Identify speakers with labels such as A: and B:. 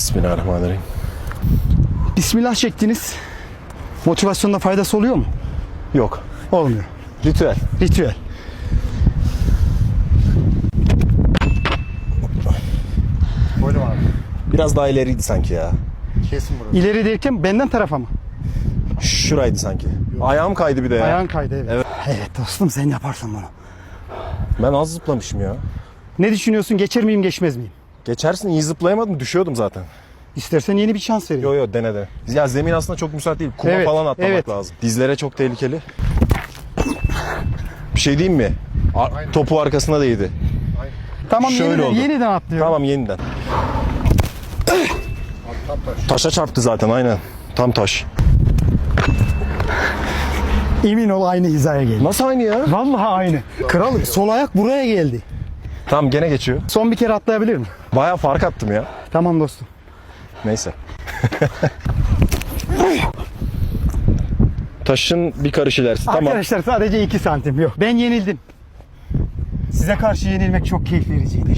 A: Bismillahirrahmanirrahim.
B: Bismillah çektiniz. Motivasyonda faydası oluyor mu?
A: Yok.
B: Olmuyor.
A: Ritüel.
B: Ritüel.
C: Koydum abi.
A: Biraz daha ileriydi sanki ya.
C: Kesin burası.
B: İleri derken benden tarafa mı?
A: Şuraydı sanki. Ayağım kaydı bir de ya.
B: Ayağın kaydı evet.
A: Evet.
B: Evet dostum sen yaparsın bunu.
A: Ben az zıplamışım ya.
B: Ne düşünüyorsun geçer miyim geçmez miyim?
A: Geçersin iyi zıplayamadım düşüyordum zaten.
B: İstersen yeni bir şans vereyim.
A: Yo yo dene de. Ya zemin aslında çok müsait değil. Kuma
B: Evet,
A: falan atlamak
B: evet.
A: lazım. Dizlere çok tehlikeli. Bir şey diyeyim mi? Ar- topu arkasına değdi.
B: Tamam
A: Şöyle
B: yeniden,
A: oldu.
B: yeniden atlıyorum.
A: Tamam yeniden. Taşa çarptı zaten aynen. Tam taş.
B: Emin ol aynı hizaya geldi.
A: Nasıl aynı ya?
B: Vallahi aynı. Kral sol ayak buraya geldi.
A: Tamam gene geçiyor.
B: Son bir kere atlayabilir mi?
A: Baya fark attım ya.
B: Tamam dostum.
A: Neyse. Taşın bir karış ilerisi. Tamam.
B: Arkadaşlar sadece 2 santim yok. Ben yenildim. Size karşı yenilmek çok keyif vericiydi.